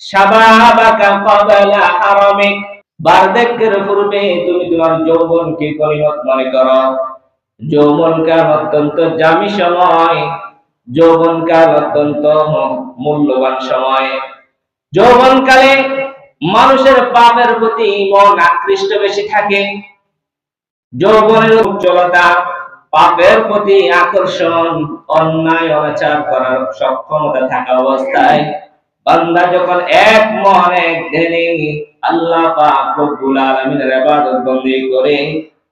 শাবাবাকা ক্বাবলা হারামিক বার্ধক্যের পূর্বে তুমি তোমার যৌবনকে মনে করো। অত্যন্ত দামি সময়। অত্যন্ত মূল্যবান সময়। যৌবনকালে মানুষের পাপের প্রতি মন আকৃষ্ট বেশি থাকে। যৌবনের উজ্জ্বলতা, পাপের প্রতি আকর্ষণ, অন্যায়, অনাচার করার সক্ষমতা থাকা অবস্থায় বান্দা যখন এক মন এক ধ্যানে আল্লাহ পাক রব্বুল আলামিনের ইবাদত বন্দী করে,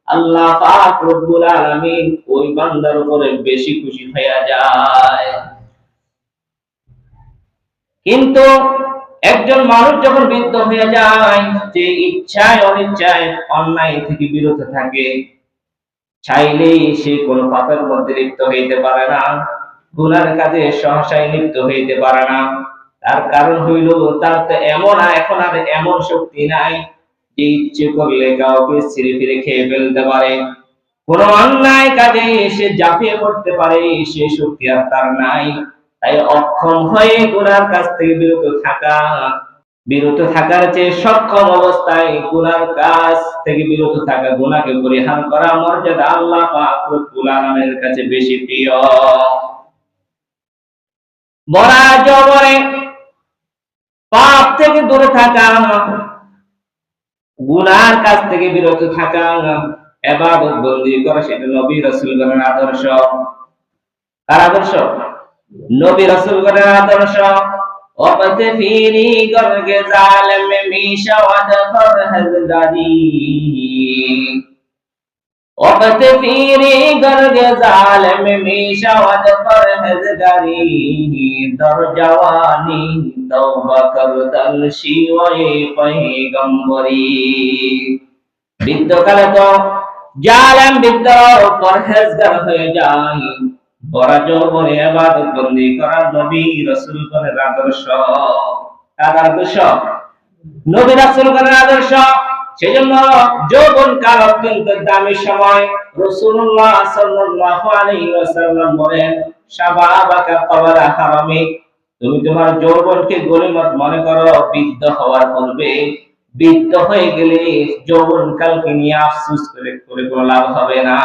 আল্লাহ পাক রব্বুল আলামিন ওই বান্দার উপরে বেশি খুশি হয়ে যায়। কিন্তু একজন মানুষ যখন বৃদ্ধ হয়ে যায়, যে ইচ্ছায় অনিচ্ছায় অন্যায় থেকে বিরত থাকে, চাইলেই সে কোনো পাপের মধ্যে লিপ্ত হইতে পারে না, গুনার কাজে সহসায় লিপ্ত হইতে পারে না। তার কারণ হইল, তার তো এমন এখন আর এমন শক্তি নাই যে ইচ্ছে করলে কাউকে ছিঁড়ে ফিরে খেয়ে ফেলতে পারে। কোন অন্যায় কাজে সে জাফিয়ে পড়তে পারে, সে শক্তি আর তার নাই। তাই অক্ষম হয়ে গুনার কাছ থেকে বিরত থাকা, বিরত থাকার চেয়ে সক্ষম অবস্থায় গুনার কাজ থেকে বিরত থাকা গুনাকে পরিহার করা মর্যাদা আল্লাহ রব্বুল আলামিনের কাছে বেশি প্রিয়। বড়া জবরে পাপ থেকে দূরে থাকা। গুনার কাছ থেকে বিরত থাকা। এবাদত বন্দি করা সেটা নবী রাসূলগণের আদর্শ। তার আদর্শ? নবী রাসূলগণের আদর্শ। অপতে ফিরি গর্গে জালেম মিশা ওয়াদ ফরহজ দাদি وقت فیری گرگ ظالم میشا ود فرهزگاری در جوانی توبه کردن شیوه پیغمبری বৃদ্ধকালে তো জালেম বৃদ্ধ পরহেজগার হয়ে যায় বড় যৌবনে ইবাদত বন্দি করার নবী রাসূল গণের আদর্শ কার আদর্শ নবী রাসূল গণের আদর্শ সেজন্য যৌবন কাল অত্যন্ত দামি সময় সাল্লাল্লাহু আলাইহি ওয়াসাল্লাম বলেন, শাবাবাকা তুমি তোমার যৌবনকে গনিমত মনে করো, বৃদ্ধ হওয়ার পূর্বে বৃদ্ধ হয়ে গেলে যৌবন কালকে নিয়ে আফসোস করে করে কোনো লাভ হবে না।